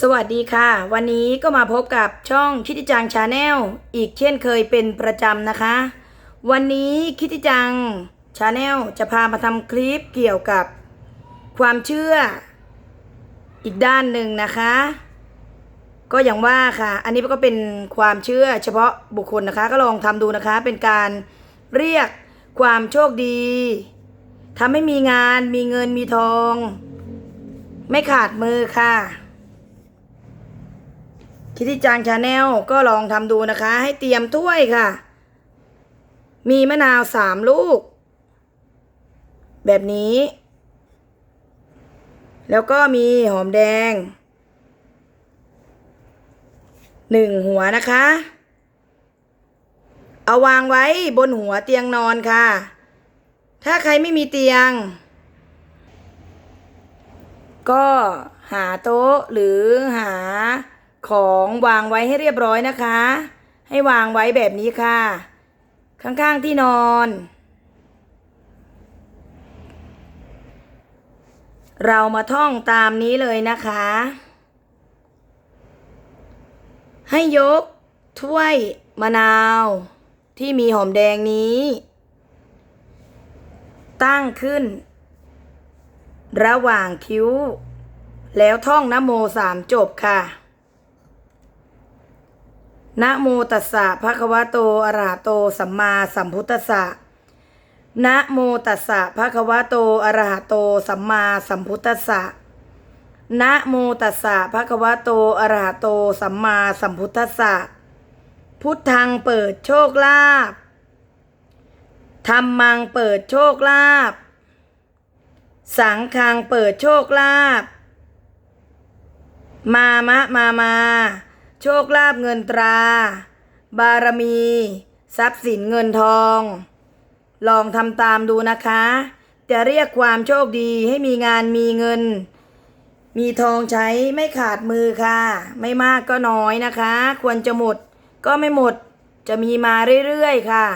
สวัสดีค่ะ วันนี้ก็มาพบกับช่องคิติจังชาแนลอีกเช่นเคยเป็นประจำนะคะ วันนี้คิติจังชาแนลจะพามาทำคลิปเกี่ยวกับความเชื่อ อีกด้านหนึ่งนะคะ ก็อย่างว่าค่ะ อันนี้ก็เป็นความเชื่อเฉพาะบุคคลนะคะ ก็ลองทำดูนะคะ เป็นการเรียกความโชคดีทำให้มีงานมีเงินมีทอง ไม่ขาดมือค่ะ คิติจางชาแนลก็ลองทำดูนะคะ ให้เตรียมถ้วยค่ะ มีมะนาวสามลูก แบบนี้ แล้วก็มีหอมแดงหนึ่งหัวนะคะ เอาวางไว้บนหัวเตียงนอนค่ะ ถ้าใครไม่มีเตียง ก็หาโต๊ะหรือหา ของวางไว้ให้เรียบร้อยนะคะ ให้วางไว้แบบนี้ค่ะ ข้างๆที่นอน เรามาท่องตามนี้เลยนะคะ ให้ยกถ้วยมะนาว ที่มีหอมแดงนี้ ตั้งขึ้น ระหว่างคิ้ว แล้วท่องนโมสามจบค่ะ นะโมตัสสะภะคะวะโตอะระหะโตสัมมาสัมพุทธัสสะนะโมตัสสะภะคะวะโตอะระหะโตสัมมาสัมพุทธัสสะนะโมตัสสะภะคะวะโตอะระหะโตสัมมาสัมพุทธัสสะพุทธังเปิดโชคลาภธรรมังเปิดโชคลาภสังฆังเปิดโชคลาภมามะมามา โชคลาภเงินตรา บารมี ทรัพย์สินเงินทอง ลองทำตามดูนะคะ จะเรียกความโชคดีให้มีงานมีเงิน มีทองใช้ไม่ขาดมือค่ะ ไม่มากก็น้อยนะคะ ควรจะหมดก็ไม่หมด จะมีมาเรื่อยๆค่ะ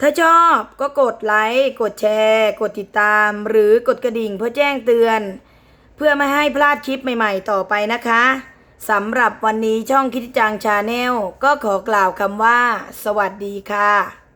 ถ้าชอบก็กดไลค์ กดแชร์ กดติดตาม หรือกดกระดิ่งเพื่อแจ้งเตือนเพื่อไม่ให้พลาดคลิปใหม่ ๆ ต่อไปนะคะ สำหรับวันนี้ช่องคิดจังชาแนลก็ขอกล่าวคำว่า สวัสดีค่ะ